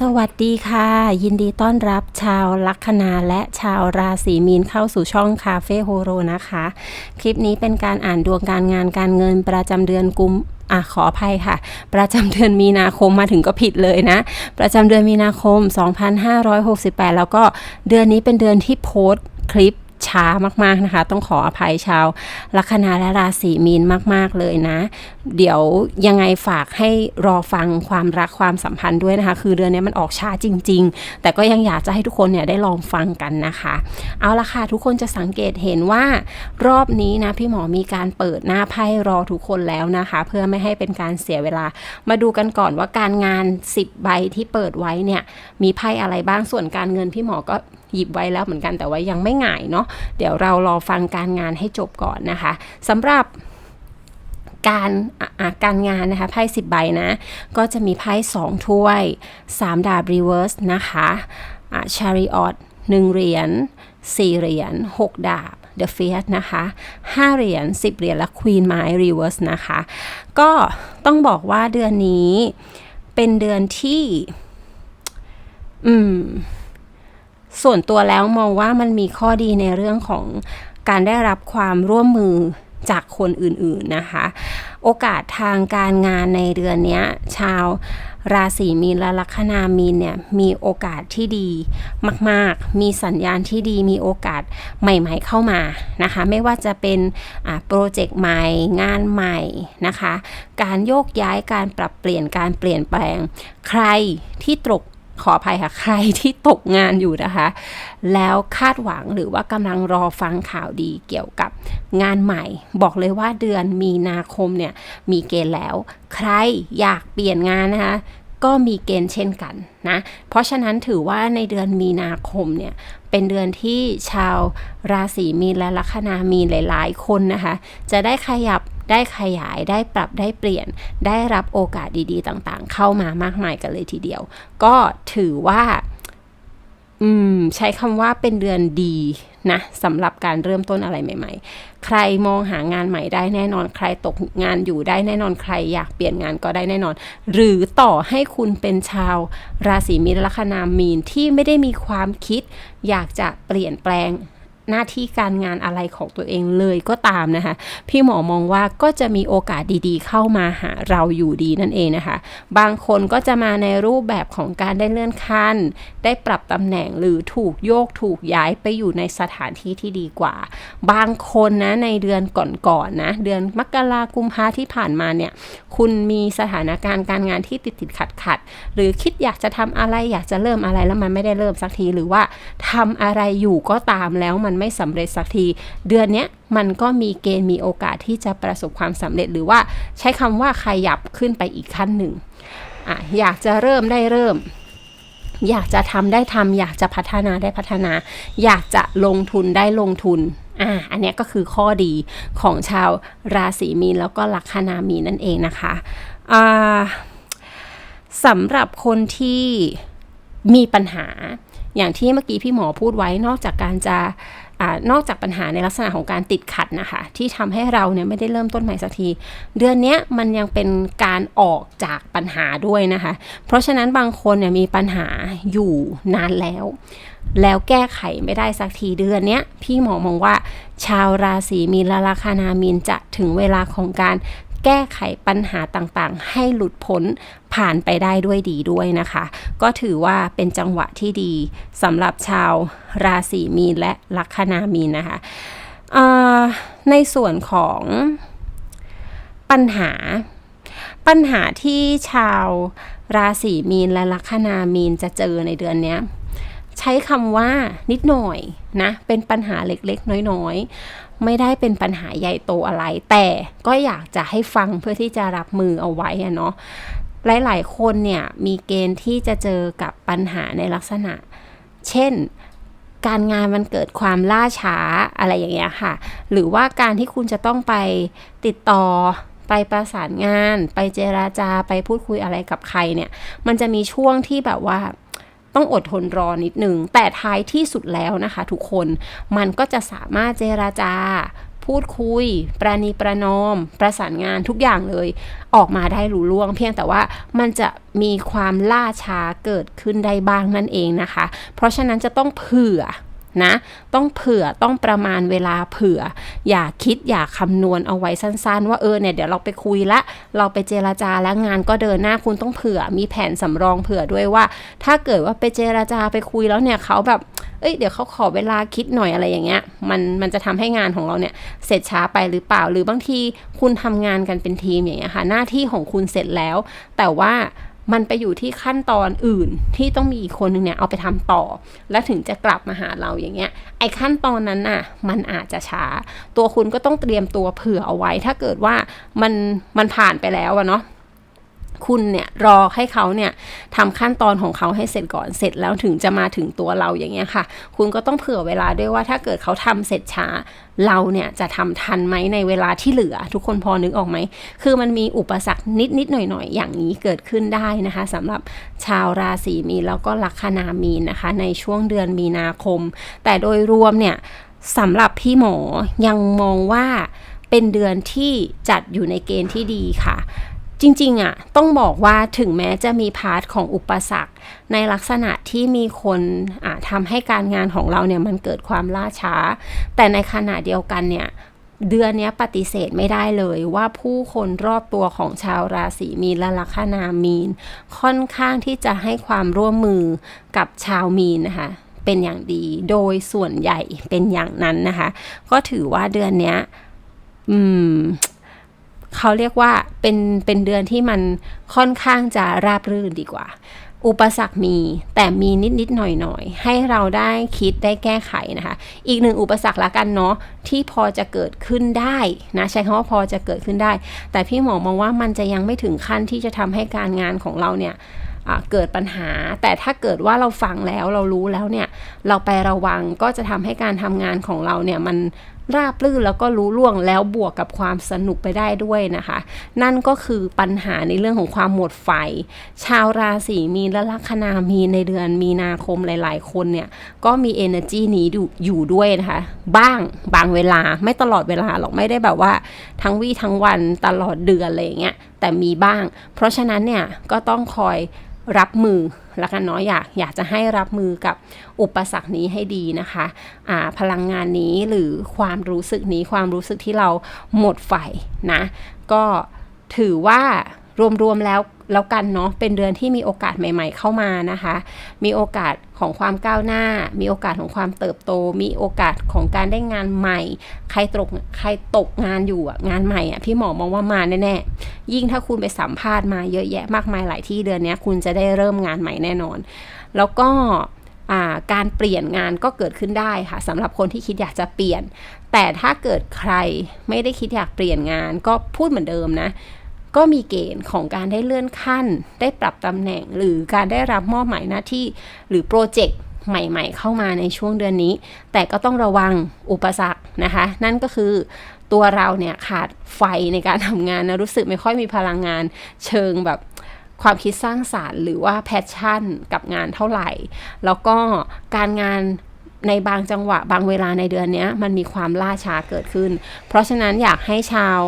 สวัสดีค่ะ ยินดีต้อนรับชาวลัคนาและชาวราศีมีนเข้าสู่ช่องคาเฟ่โฮโรนะคะ คลิปนี้เป็นการอ่านดวงการงานการเงินประจำเดือนกุม อะขออภัยค่ะ ประจำเดือนมีนาคมมาถึงก็ผิดเลยนะ ประจำเดือนมีนาคม 2568 แล้วก็เดือนนี้เป็นเดือนที่โพสต์คลิป ช้ามากๆนะคะ ต้องขออภัยชาวลัคนาและราศีมีนมากๆเลยนะ เดี๋ยวยังไงฝากให้รอฟังความรักความสัมพันธ์ด้วยนะคะ คือเดือนนี้มันออกช้าจริง ๆ แต่ก็ยังอยากจะให้ทุกคนเนี่ยได้ลองฟังกันนะคะ เอาละค่ะทุกคนจะสังเกตเห็นว่ารอบนี้นะพี่หมอมีการเปิดหน้าไพ่รอทุกคนแล้วนะคะ เพื่อไม่ให้เป็นการเสียเวลา มาดูกันก่อนว่าการงาน 10 ใบที่เปิดไว้เนี่ยมีไพ่อะไรบ้างส่วนการเงินพี่หมอก็หยิบไว้แล้วเหมือนกันแต่ว่ายังไม่ง่ายเนาะเดี๋ยวเรารอฟังการงานให้จบก่อนนะคะสำหรับการการงานนะคะไพ่สิบใบนะ ก็จะมีไพ่สองถ้วยสามดาบรีเวิร์สนะคะอะชาริออตหนึ่งเหรียญสี่เหรียญหกดาบ The f i a t นะคะ5เหรียญ10เหรียญและ Queen ไม้ Reverse นะคะ ก็ต้องบอกว่าเดือนนี้เป็นเดือนที่ อืม ส่วนตัวแล้วมองว่ามันมีข้อดีในเรื่องของการได้รับความร่วมมือจากคนอื่นๆนะคะ โอกาสทางการงานในเดือนนี้ชาวราศีมีนและลัคนามีนเนี่ยมีโอกาสที่ดีมากๆ มีสัญญาณที่ดีมีโอกาสใหม่ๆเข้ามานะคะ ไม่ว่าจะเป็นโปรเจกต์ใหม่งานใหม่นะคะ การโยกย้ายการปรับเปลี่ยนการเปลี่ยนแปลง ใครที่ตก ขออภัยค่ะ ใครที่ตกงานอยู่นะคะ แล้วคาดหวังหรือว่ากำลังรอฟังข่าวดีเกี่ยวกับงานใหม่ บอกเลยว่าเดือนมีนาคมเนี่ย มีเกณฑ์แล้ว ใครอยากเปลี่ยนงานนะคะ ก็มีเกณฑ์เช่นกันนะ เพราะฉะนั้นถือว่าในเดือนมีนาคมเนี่ยเป็นเดือนที่ชาวราศีมีนและลัคนามีนหลาย ๆ คนนะคะ จะได้ขยับ ได้ขยายได้ปรับได้เปลี่ยน ได้รับโอกาสดีๆ ต่างๆ เข้ามามากมายกันเลยทีเดียว ก็ถือว่าอืมใช้คำว่าเป็นเดือนดีนะสำหรับการเริ่มต้นอะไรใหม่ ๆ ใครมองหางานใหม่ได้แน่นอนใครตกงานอยู่ได้แน่นอนใครอยากเปลี่ยนงานก็ได้แน่นอน หรือต่อให้คุณเป็นชาว ราศีมีนลัคนามีนที่ไม่ได้มีความคิด อยากจะเปลี่ยนแปลง หน้าที่การงานอะไรของตัวเองเลยก็ตามนะคะ พี่หมอมองว่าก็จะมีโอกาสดีๆ เข้ามาหาเราอยู่ดีนั่นเองนะคะ บางคนก็จะมาในรูปแบบของการได้เลื่อนขั้น ได้ปรับตำแหน่งหรือถูกโยกถูกย้ายไปอยู่ในสถานที่ที่ดีกว่า บางคนนะในเดือนก่อนๆนนะเดือนมกรากุมภาที่ผ่านมาเนี่ยคุณมีสถานการณ์การงานที่ติดติดขัดขัดหรือคิดอยากจะทำอะไรอยากจะเริ่มอะไรแล้วมันไม่ได้เริ่มสักทีหรือว่าทำอะไรอยู่ก็ตามแล้วมันไม่สำเร็จสักที เดือนนี้มันก็มีเกณฑ์มีโอกาสที่จะประสบความสำเร็จหรือว่าใช้คำว่าขยับขึ้นไปอีกขั้นหนึ่งอะอยากจะเริ่มได้เริ่ม อยากจะทำได้ทำอยากจะพัฒนาได้พัฒนา อยากจะลงทุนได้ลงทุนอ่าอันนี้ก็คือข้อดีของชาวราศีมีนแล้วก็ลัคนามีนนั่นเองนะคะอ่าสำหรับคนที่มีปัญหาอย่างที่เมื่อกี้พี่หมอพูดไว้นอกจากการจะ อนอกจากปัญหาในลักษณะของการติดขัดนะคะ ที่ทำให้เราเนี่ยไม่ได้เริ่มต้นใหม่สักที เดือนนี้มันยังเป็นการออกจากปัญหาด้วยนะคะ เพราะฉะนั้นบางคนเนี่ยมีปัญหาอยู่นานแล้ว แล้วแก้ไขไม่ได้สักทีเดือนนี้พี่หมอมองว่า ชาวราศีมีนและราคานามีนจะถึงเวลาของการ แก้ไขปัญหาต่างๆ ให้หลุดพ้นผ่านไปได้ด้วยดีด้วยนะคะ ก็ถือว่าเป็นจังหวะที่ดีสำหรับชาวราศีมีนและลัคนามีนนะคะในส่วนของปัญหาปัญหาที่ชาวราศีมีนและลัคนามีนจะเจอในเดือนนี้ใช้คำว่านิดหน่อยนะ เป็นปัญหาเล็กๆ น้อย ไม่ได้เป็นปัญหาใหญ่โตอะไร แต่ก็อยากจะให้ฟังเพื่อที่จะรับมือเอาไว้เนาะหลาย ๆ คนเนี่ยมีเกณฑ์ที่จะเจอกับปัญหาในลักษณะ เช่นการงานมันเกิดความล่าช้าอะไรอย่างเงี้ยค่ะ หรือว่าการที่คุณจะต้องไปติดต่อไปประสานงาน ไปเจราจาไปพูดคุยอะไรกับใครเนี่ย มันจะมีช่วงที่แบบว่า ต้องอดทนรอนิดนึง แต่ท้ายที่สุดแล้วนะคะ ทุกคนมันก็จะสามารถเจราจา พูดคุย ประนีประนอม ประสานงานทุกอย่างเลย ออกมาได้หรูล่วง เพียงแต่ว่ามันจะมีความล่าช้าเกิดขึ้นได้บ้างนั่นเองนะคะ เพราะฉะนั้นจะต้องเผื่อ นะ ต้องเผื่อต้องประมาณเวลาเผื่อ อย่าคิดอย่าคำนวณเอาไว้สั้นๆ ว่าเออเนี่ยเดี๋ยวเราไปคุยละ เราไปเจราจาแล้วงานก็เดินหน้าคุณต้องเผื่อมีแผนสำรองเผื่อด้วยว่า ถ้าเกิดว่าไปเจราจาไปคุยแล้วเนี่ยเขาแบบเอ้ยเดี๋ยวเขาขอเวลาคิดหน่อยอะไรอย่างเงี้ย มันมันจะทำให้งานของเราเนี่ยเสร็จช้าไปหรือเปล่า หรือบางทีคุณทำงานกันเป็นทีมอย่างเงี้ยค่ะ หน้าที่ของคุณเสร็จแล้ว แต่ว่า มันไปอยู่ที่ขั้นตอนอื่นที่ต้องมีอีกคนหนึ่งเนี่ยเอาไปทำต่อ แล้วถึงจะกลับมาหาเราอย่างเงี้ย ไอ้ขั้นตอนนั้นน่ะ มันอาจจะช้า ตัวคุณก็ต้องเตรียมตัวเผื่อเอาไว้ ถ้าเกิดว่ามันมันผ่านไปแล้วอะเนาะ คุณเนี่ยรอให้เขาเนี่ยทำขั้นตอนของเขาให้เสร็จก่อนเสร็จแล้วถึงจะมาถึงตัวเราอย่างเงี้ยค่ะ คุณก็ต้องเผื่อเวลาด้วยว่าถ้าเกิดเขาทำเสร็จช้าเราเนี่ยจะทำทันไหมในเวลาที่เหลือ ทุกคนพอนึกออกไหม คือมันมีอุปสรรคนิดนิดหน่อยหน่อยอย่างนี้เกิดขึ้นได้นะคะสำหรับชาวราศีมีนแล้วก็ลัคนามีนนะคะ ในช่วงเดือนมีนาคม แต่โดยรวมเนี่ยสำหรับพี่หมอยังมองว่าเป็นเดือนที่จัดอยู่ในเกณฑ์ที่ดีค่ะ จริงๆอะต้องบอกว่าถึงแม้จะมีพาร์ทของอุปสรรค ในลักษณะที่มีคนทำให้การงานของเราเนี่ยมันเกิดความล่าช้า แต่ในขณะเดียวกันเนี่ยเดือนนี้ปฏิเสธไม่ได้เลยว่าผู้คนรอบตัวของชาวราศีมีนและลัคนามีน ค่อนข้างที่จะให้ความร่วมมือกับชาวมีนนะคะเป็นอย่างดีโดยส่วนใหญ่เป็นอย่างนั้นนะคะ ก็ถือว่าเดือนนี้อืม เขาเรียกว่าเป็นเป็นเดือนที่มันค่อนข้างจะราบรื่นดีกว่า อุปสรรคมีแต่มีนิดนิดหน่อยหน่อยให้เราได้คิดได้แก้ไขนะคะ อีกหนึ่งอุปสรรคละกันเนาะที่พอจะเกิดขึ้นได้นะใช้คำว่าพอจะเกิดขึ้นได้ แต่พี่หมอมองว่ามันจะยังไม่ถึงขั้นที่จะทำให้การงานของเราเนี่ยเกิดปัญหา แต่ถ้าเกิดว่าเราฟังแล้วเรารู้แล้วเนี่ย เราไประวังก็จะทำให้การทำงานของเราเนี่ยมัน ราบรื่นแล้วก็รู้ล่วงแล้วบวกกับความสนุกไปได้ด้วยนะคะ นั่นก็คือปัญหาในเรื่องของความหมดไฟ ชาวราศีมีนและลัคนามีในเดือนมีนาคมหลาย ๆ คนเนี่ยก็มี energy นี้อยู่ด้วยนะคะ บ้างบางเวลาไม่ตลอดเวลาหรอกไม่ได้แบบว่า ทั้งวี่ทั้งวันตลอดเดือนอะไรเงี้ยแต่มีบ้าง เพราะฉะนั้นเนี่ยก็ต้องคอย รับมือแล้วกันเนาะอยากอยากจะให้รับมือกับอุปสรรคนี้ให้ดีนะคะะพลังงานนี้หรือความรู้สึกนี้ความรู้สึกที่เราหมดไฟนะ ก็ถือว่ารวมๆแล้ว แล้วกันเนาะเป็นเดือนที่มีโอกาสใหม่ ๆ เข้ามานะคะ มีโอกาสของความก้าวหน้า มีโอกาสของความเติบโต มีโอกาสของการได้งานใหม่ ใครตกใครตกงานอยู่อะงานใหม่อะพี่หมอมองว่ามาแน่ๆยิ่งถ้าคุณไปสัมภาษณ์มาเยอะแยะมากมายหลายที่เดือนนี้คุณจะได้เริ่มงานใหม่แน่นอน แล้วก็การเปลี่ยนงานก็เกิดขึ้นได้ค่ะสำหรับคนที่คิดอยากจะเปลี่ยน แต่ถ้าเกิดใครไม่ได้คิดอยากเปลี่ยนงานก็พูดเหมือนเดิมนะ ก็มีเกณฑ์ของการได้เลื่อนขั้น ได้ปรับตำแหน่ง หรือการได้รับมอบหมายหน้าที่ หรือโปรเจกต์ใหม่ ๆ เข้ามาในช่วงเดือนนี้ แต่ก็ต้องระวังอุปสรรคนะคะ นั่นก็คือตัวเราเนี่ยขาดไฟในการทำงานนะรู้สึกไม่ค่อยมีพลังงานเชิงแบบความคิดสร้างสารรค์หรือว่าแพชชั่นกับงานเท่าไหร่ แล้วก็การงาน ในบางจังหวะบางเวลาในเดือนนี้มันมีความล่าช้าเกิดขึ้น เพราะฉะนั้นอยากให้ชาว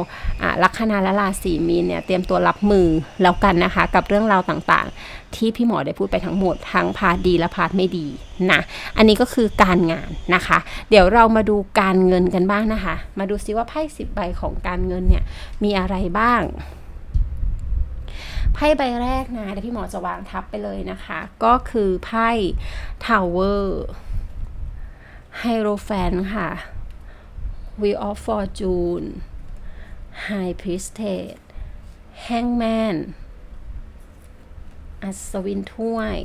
ลัคนาและราศีมีนเนี่ยเตรียมตัวรับมือแล้วกันนะคะ กับเรื่องราวต่างๆ ที่พี่หมอได้พูดไปทั้งหมดทั้งพาดีและพาร์ทไม่ดีนะอันนี้ก็คือการงานนะคะ เดี๋ยวเรามาดูการเงินกันบ้างนะคะ มาดูซิว่าไพ่สิบใบของการเงินเนี่ยมีอะไรบ้างไพ่ใบแรกนะเดี๋ยวพี่หมอจะวางทับไปเลยนะคะ ก็คือไพ่ทาวเวอร์ ไฮโรแฟนค่ะ Wheel of Fortune High Priestess Hangman อัศวินถ้วย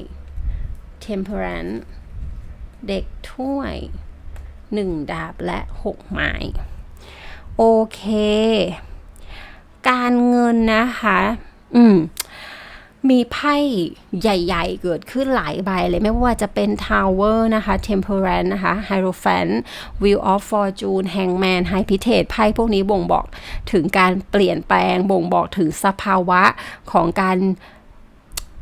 Temperance เด็กถ้วยหนึ่งดาบและหกไม้ โอเค การเงินนะคะ อืม มีไพ่ใหญ่ๆ เกิดขึ้นหลายใบเลยไม่ว่าจะเป็น Tower นะคะ Temperance นะคะ Hierophant Wheel of Fortune Hangman High p i t a t e ไพ่พวกนี้บ่งบอกถึงการเปลี่ยนแปลงบ่งบอกถึงสภาวะของการ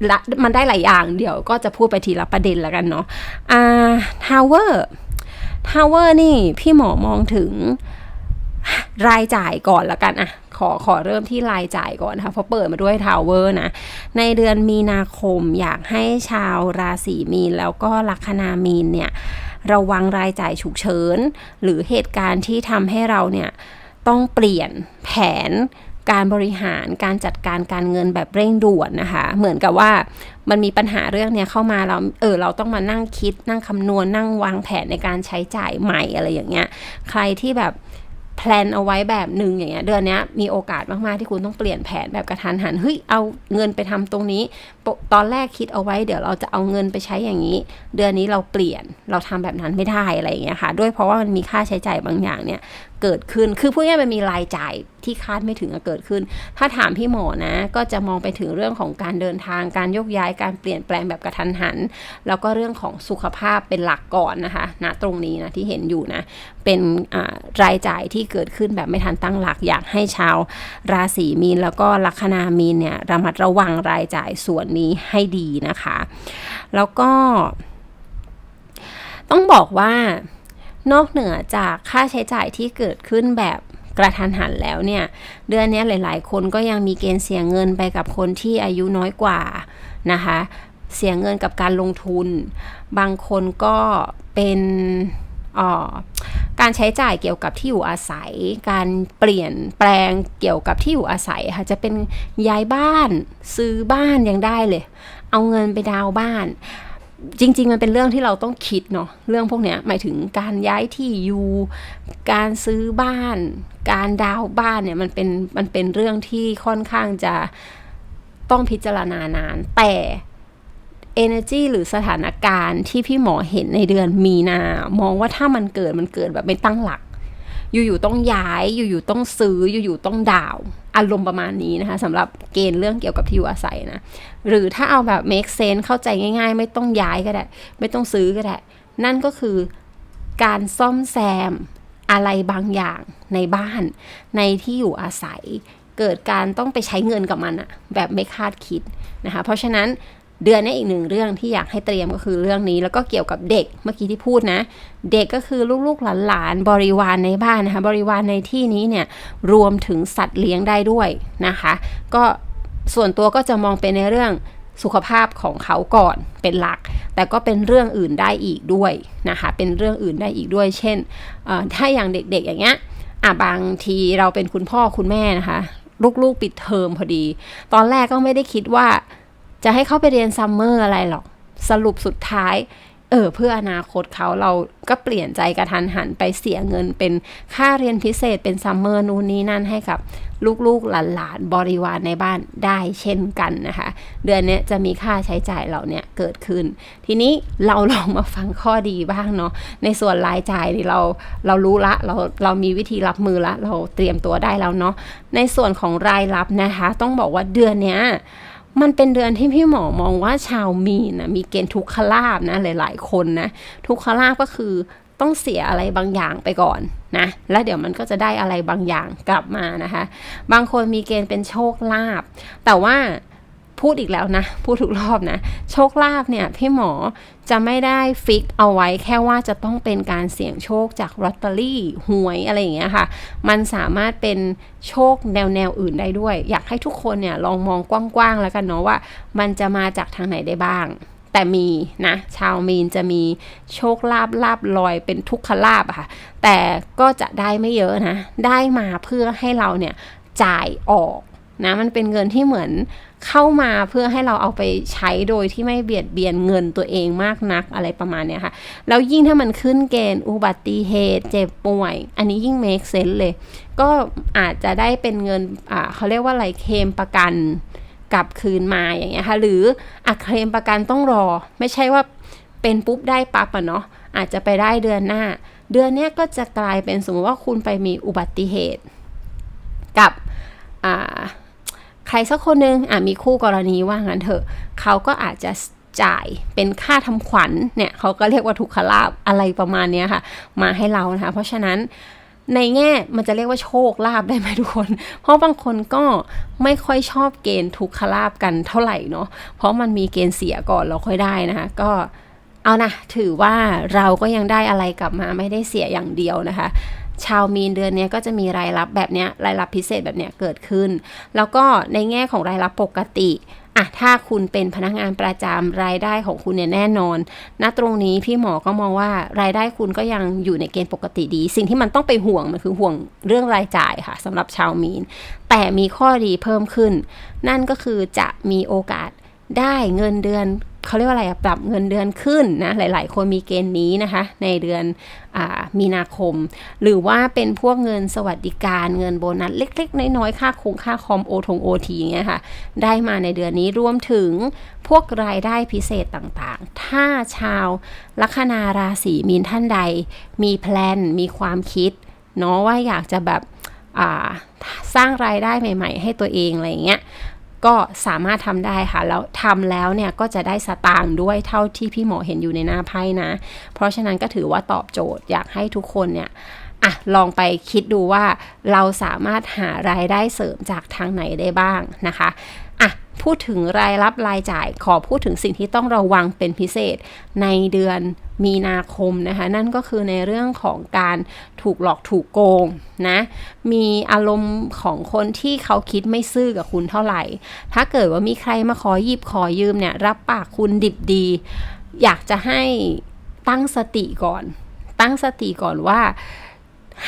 ละมันได้หลายอย่างเดี๋ยวก็จะพูดไปทีละประเด็นแล้วกันเนาะอ่าทาวเวอร์ทาวเวอร์นี่พี่หมอมองถึงรายจ่ายก่อนละกันอะ อขอเริ่มที่รายจ่ายก่อนนะคะเพราะเปิดมาด้วยทาวเวอร์นะ ในเดือนมีนาคมอยากให้ชาวราศีมีนแล้วก็ลัคนามีนเนี่ยระวังรายจ่ายฉุกเฉิน หรือเหตุการณ์ที่ทำให้เราเนี่ยต้องเปลี่ยนแผนการบริหารการจัดการการเงินแบบเร่งด่วนนะคะ เหมือนกับว่ามันมีปัญหาเรื่องเนี้ยเข้ามาเราเออเราต้องมานั่งคิดนั่งคำนวณนั่งวางแผนในการใช้จ่ายใหม่อะไรอย่างเงี้ย ใครที่แบบ แพลนเอาไว้แบบหนึ่งอย่างเงี้ยเดือนนี้มีโอกาสมากๆที่คุณต้องเปลี่ยนแผนแบบกระทันหันเฮ้ยเอาเงินไปทำตรงนี้ ตอนแรกคิดเอาไว้เดี๋ยวเราจะเอาเงินไปใช้อย่างนี้ เดือนนี้เราเปลี่ยนเราทำแบบนั้นไม่ได้อะไรอย่างเงี้ยค่ะ ด้วยเพราะว่ามันมีค่าใช้จ่ายบางอย่างเนี่ย เกิดขึ้น คือพูดง่ายๆมันมีรายจ่ายที่คาดไม่ถึงเกิดขึ้น ถ้าถามพี่หมอนะ ก็จะมองไปถึงเรื่องของการเดินทาง การยกย้าย การเปลี่ยนแปลงแบบกระทันหัน แล้วก็เรื่องของสุขภาพเป็นหลักก่อนนะคะณนะตรงนี้นะที่เห็นอยู่นะ เป็นรายจ่ายที่เกิดขึ้นแบบไม่ทันตั้งหลัก อยากให้ชาวราศีมีนแล้วก็ลัคนามีนเนี่ยระมัดระวังรายจ่ายส่วนนี้ให้ดีนะคะ แล้วก็ ต้องบอกว่า นอกเหนือจากค่าใช้จ่ายที่เกิดขึ้นแบบกระทันหันแล้วเนี่ย เดือนนี้หลาย ๆ คนก็ยังมีเกณฑ์เสียเงินไปกับคนที่อายุน้อยกว่านะคะ เสียเงินกับการลงทุน บางคนก็เป็นการใช้จ่ายเกี่ยวกับที่อยู่อาศัย การเปลี่ยนแปลงเกี่ยวกับที่อยู่อาศัยค่ะ จะเป็นย้ายบ้านซื้อบ้านยังได้เลย เอาเงินไปดาวบ้าน จริง ๆ มันเป็นเรื่องที่เราต้องคิดเนาะเรื่องพวกเนี้ยหมายถึงการย้ายที่อยู่การซื้อบ้าน การดาวบ้านเนี่ยมันเป็นมันเป็นเรื่องที่ค่อนข้างจะต้องพิจารณานาน แต่ energy หรือสถานการณ์ที่พี่หมอเห็นในเดือนมีนามองว่าถ้ามันเกิดมันเกิดแบบไม่ตั้งหลัก อยู่ๆต้องย้าย อยู่ๆต้องซื้อ อยู่ๆต้องดาว อารมณ์ประมาณนี้นะคะสำหรับเกณฑ์เรื่องเกี่ยวกับที่อยู่อาศัยนะ หรือถ้าเอาแบบ make sense เข้าใจง่าย ๆ ไม่ต้องย้ายก็ได้ ไม่ต้องซื้อก็ได้ นั่นก็คือการซ่อมแซมอะไรบางอย่างในบ้าน ในที่อยู่อาศัย เกิดการต้องไปใช้เงินกับมันอะแบบไม่คาดคิดนะคะ เพราะฉะนั้น เดือนนี้อีกหนึ่งเรื่องที่อยากให้เตรียมก็คือเรื่องนี้ แล้วก็เกี่ยวกับเด็กเมื่อกี้ที่พูดนะ เด็กก็คือลูกๆหลานๆบริวารในบ้านนะคะบริวารในที่นี้เนี่ยรวมถึงสัตว์เลี้ยงได้ด้วยนะคะ ก็ส่วนตัวก็จะมองเป็นในเรื่องสุขภาพของเขาก่อนเป็นหลัก แต่ก็เป็นเรื่องอื่นได้อีกด้วยนะคะ เป็นเรื่องอื่นได้อีกด้วย เช่น ถ้าอย่างเด็กๆอย่างเงี้ยอะบางทีเราเป็นคุณพ่อคุณแม่นะคะ ลูกๆปิดเทอมพอดี ตอนแรกก็ไม่ได้คิดว่า จะให้เขาไปเรียนซัมเมอร์อะไรหรอก สรุปสุดท้าย เออ เพื่ออนาคตเขาเราก็เปลี่ยนใจกระทันหันไปเสียเงินเป็นค่าเรียนพิเศษเป็นซัมเมอร์นู่นนี่นั่นให้กับลูกๆหลานๆบริวารในบ้านได้เช่นกันนะคะ เดือนนี้จะมีค่าใช้จ่ายเราเนี่ยเกิดขึ้น ทีนี้เราลองมาฟังข้อดีบ้างเนาะในส่วนรายจ่ายนี่เราเรารู้ละเราเรามีวิธีรับมือละ เราเตรียมตัวได้แล้วเนาะในส่วนของรายรับนะคะ ต้องบอกว่าเดือนเนี้ย มันเป็นเดือนที่พี่หมอมองว่าชาวมีนะมีเกณฑ์ทุกขลาบนะหลาย ๆ คนนะทุกขลาบก็คือต้องเสียอะไรบางอย่างไปก่อนนะแล้วเดี๋ยวมันก็จะได้อะไรบางอย่างกลับมานะคะ บางคนมีเกณฑ์เป็นโชคลาบแต่ว่า พูดอีกแล้วนะ พูดทุกรอบนะ โชคลาภเนี่ยพี่หมอจะไม่ได้ฟิกเอาไว้แค่ว่าจะต้องเป็นการเสี่ยงโชคจากลอตเตอรี่หวยอะไรอย่างเงี้ยค่ะ มันสามารถเป็นโชคแนวแนวอื่นได้ด้วย อยากให้ทุกคนเนี่ยลองมองกว้างๆแล้วกันเนาะว่า มันจะมาจากทางไหนได้บ้าง แต่มีนะ ชาวมีนจะมีโชคลาภลาบลอยเป็นทุกขลาบอะค่ะ แต่ก็จะได้ไม่เยอะนะ ได้มาเพื่อให้เราเนี่ยจ่ายออก นะมันเป็นเงินที่เหมือนเข้ามาเพื่อให้เราเอาไปใช้โดยที่ไม่เบียดเบียนเงินตัวเองมากนักอะไรประมาณเนี้ยค่ะ แล้วยิ่งถ้ามันขึ้นเกณฑ์อุบัติเหตุเจ็บป่วย อันนี้ยิ่ง make sense เลย ก็อาจจะได้เป็นเงินอ่าเขาเรียกว่าอะไรเคมประกันกลับคืนมาอย่างเงี้ยค่ะ หรืออะเคลมประกันต้องรอ ไม่ใช่ว่าเป็นปุ๊บได้ปั๊บอะเนาะอาจจะไปได้เดือนหน้า เดือนเนี้ยก็จะกลายเป็นสมมติว่าคุณไปมีอุบัติเหตุกับอ่า ใครสักคนหนึ่งอะมีคู่กรณีว่างั้นเถอะเขาก็อาจจะจ่ายเป็นค่าทำขวัญเนี่ยเขาก็เรียกว่าทุกขลาบอะไรประมาณนี้ค่ะ มาให้เรานะคะ เพราะฉะนั้นในแง่มันจะเรียกว่าโชคลาภได้ไหมทุกคน เพราะบางคนก็ไม่ค่อยชอบเกณฑ์ทุกขลาภกันเท่าไหร่เนาะเพราะมันมีเกณฑ์เสียก่อนเราค่อยได้นะคะ ก็เอานะถือว่าเราก็ยังได้อะไรกลับมาไม่ได้เสียอย่างเดียวนะคะ ชาวมีนเดือนนี้ก็จะมีรายรับแบบเนี้ยรายรับพิเศษแบบเนี้ยเกิดขึ้น แล้วก็ในแง่ของรายรับปกติอะถ้าคุณเป็นพนักงานประจำรายได้ของคุณเนี่ยแน่นอนณตรงนี้พี่หมอก็มองว่ารายได้คุณก็ยังอยู่ในเกณฑ์ปกติดี สิ่งที่มันต้องไปห่วงมันคือห่วงเรื่องรายจ่ายค่ะสำหรับชาวมีน แต่มีข้อดีเพิ่มขึ้น นั่นก็คือจะมีโอกาสได้เงินเดือน เขาเรียกว่าอะไรอะปรับเงินเดือนขึ้นนะหลาย ๆ คนมีเกณฑ์นี้นะคะ ในเดือนอมีนาคม หรือว่าเป็นพวกเงินสวัสดิการเงินโบนัสเล็ก ๆ น้อย ๆ ค่าคงค่าคอมโอทงโอทีอย่างเงี้ยค่ะ ได้มาในเดือนนี้รวมถึงพวกรายได้พิเศษต่างๆ ถ้าชาวลัคนาราศีมีนท่านใด มีแพลนมีความคิดเนาะว่าอยากจะแบบสร้างรายได้ใหม่ ๆ ให้ตัวเองอะไรเงี้ย ก็สามารถทำได้ค่ะ แล้วทำแล้วเนี่ยก็จะได้สตางค์ด้วยเท่าที่พี่หมอเห็นอยู่ในหน้าไพ่นะ เพราะฉะนั้นก็ถือว่าตอบโจทย์อยากให้ทุกคนเนี่ยอะลองไปคิดดูว่าเราสามารถหารายได้เสริมจากทางไหนได้บ้างนะคะ พูดถึงรายรับรายจ่าย ขอพูดถึงสิ่งที่ต้องระวังเป็นพิเศษในเดือนมีนาคมนะคะ นั่นก็คือในเรื่องของการถูกหลอกถูกโกงนะ มีอารมณ์ของคนที่เขาคิดไม่ซื่อกับคุณเท่าไหร่ ถ้าเกิดว่ามีใครมาขอหยิบขอยืมเนี่ย รับปากคุณดิบดี อยากจะให้ตั้งสติก่อน ตั้งสติก่อนว่า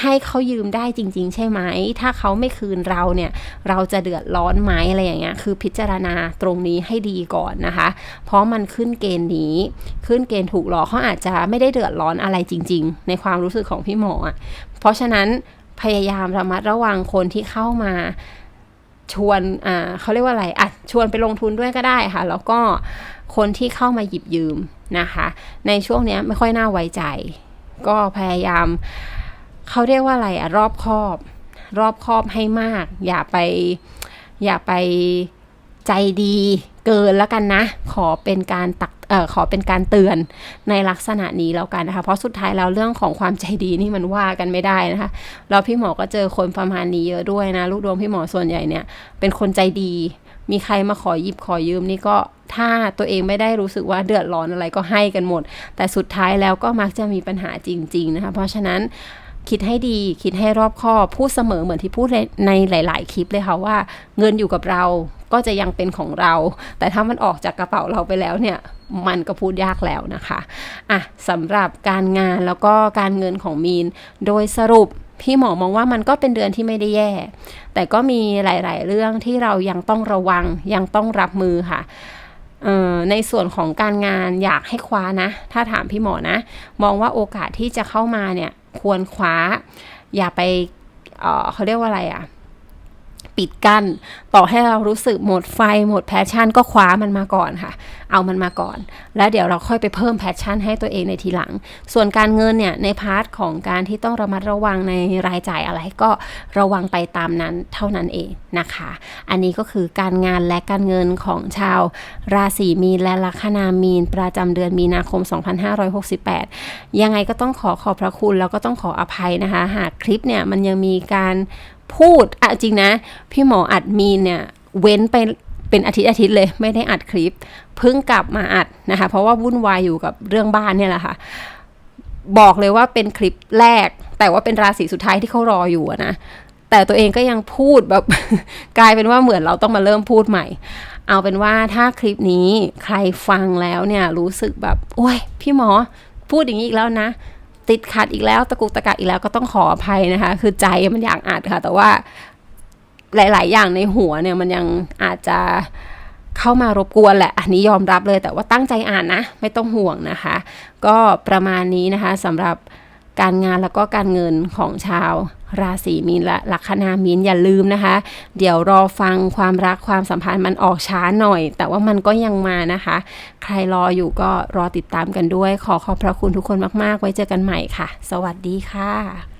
ให้เขายืมได้จริง ๆ ใช่ไหม ถ้าเขาไม่คืนเราเนี่ย เราจะเดือดร้อนไหมอะไรอย่างเงี้ย คือพิจารณาตรงนี้ให้ดีก่อนนะคะ เพราะมันขึ้นเกณฑ์นี้ ขึ้นเกณฑ์ถูกหลอกเขาอาจจะไม่ได้เดือดร้อนอะไรจริง ๆ ในความรู้สึกของพี่หมออะ เพราะฉะนั้นพยายามระมัดระวังคนที่เข้ามาชวน อ่าเขาเรียกว่าอะไรอะชวนไปลงทุนด้วยก็ได้ค่ะ แล้วก็คนที่เข้ามาหยิบยืมนะคะ ในช่วงนี้ไม่ค่อยน่าไว้ใจ ก็พยายาม เขาเรียกว่าอะไรอะรอบครอบ รอบครอบให้มาก อย่าไป อย่าไปใจดีเกินแล้วกันนะ ขอเป็นการตักเอ่อขอเป็นการเตือนในลักษณะนี้แล้วกันนะคะ เพราะสุดท้ายแล้วเรื่องของความใจดีนี่มันว่ากันไม่ได้นะคะแล้วพี่หมอก็เจอคนประมาณนี้เยอะด้วยนะลูกดวงพี่หมอส่วนใหญ่เนี่ยเป็นคนใจดี มีใครมาขอหยิบขอยืมนี่ก็ถ้าตัวเองไม่ได้รู้สึกว่าเดือดร้อนอะไรก็ให้กันหมด แต่สุดท้ายแล้วก็มักจะมีปัญหาจริง ๆนะคะ เพราะฉะนั้น คิดให้ดีคิดให้รอบคอบพูดเสมอเหมือนที่พูดในหลาย ๆ คลิปเลยค่ะว่า เงินอยู่กับเราก็จะยังเป็นของเรา แต่ถ้ามันออกจากกระเป๋าเราไปแล้วเนี่ย มันก็พูดยากแล้วนะคะอะสำหรับการงานแล้วก็การเงินของมีน โดยสรุปพี่หมอมองว่ามันก็เป็นเดือนที่ไม่ได้แย่ แต่ก็มีหลาย ๆ เรื่องที่เรายังต้องระวังยังต้องรับมือค่ะในส่วนของการงานอยากให้คว้านะ ถ้าถามพี่หมอนะ มองว่าโอกาสที่จะเข้ามาเนี่ย ควรคว้า อย่าไปเเขาเรียกว่าอะไรอะ่ะ ปิดกัน้นต่อให้เรารู้สึกหมดไฟหมดแพชชั่น ก็คว้ามันมาก่อนค่ะ เอามันมาก่อน แล้วเดี๋ยวเราค่อยไปเพิ่มแพชชั่นให้ตัวเองในทีหลัง ส่วนการเงินเนี่ยในพาร์ทของการที่ต้องระมัดระวังในรายจ่ายอะไรก็ระวังไปตามนั้นเท่านั้นเองนะคะ อันนี้ก็คือการงานและการเงินของชาวราศีมีนและลัคนามีน ประจำเดือนมีนาคม 2568 ยังไงก็ต้องขอขอบพระคุณแล้วก็ต้องขออภัยนะคะ หากคลิปเนี่ยมันยังมีการ พูดอะจริงนะ พี่หมออัดมีนเนี่ยเว้นไปเป็นอาทิตย์อาทิตย์เลยไม่ได้อัดคลิป เพิ่งกลับมาอัดนะคะ เพราะว่าวุ่นวายอยู่กับเรื่องบ้านเนี่ยแหละค่ะ บอกเลยว่าเป็นคลิปแรก แต่ว่าเป็นราศีสุดท้ายที่เขารออยู่นะแต่ตัวเองก็ยังพูดแบบกลายเป็นว่าเหมือนเราต้องมาเริ่มพูดใหม่ เอาเป็นว่าถ้าคลิปนี้ใครฟังแล้วเนี่ยรู้สึกแบบ โอ้ย พี่หมอพูดอย่างนี้อีกแล้วนะ ติดขัดอีกแล้วตะกุกตะกักอีกแล้วก็ต้องขออภัยนะคะ คือใจมันอยากอัดค่ะ แต่ว่าหลาย ๆ อย่างในหัวเนี่ยมันยังอาจจะเข้ามารบกวนแหละ อันนี้ยอมรับเลยแต่ว่าตั้งใจอ่านนะ ไม่ต้องห่วงนะคะ ก็ประมาณนี้นะคะสำหรับการงานแล้วก็การเงินของชาว ราศีมีนและลัคนามีนอย่าลืมนะคะ เดี๋ยวรอฟังความรักความสัมพันธ์มันออกช้าหน่อย แต่ว่ามันก็ยังมานะคะ ใครรออยู่ก็รอติดตามกันด้วย ขอขอบพระคุณทุกคนมาก ๆ ไว้เจอกันใหม่ค่ะ สวัสดีค่ะ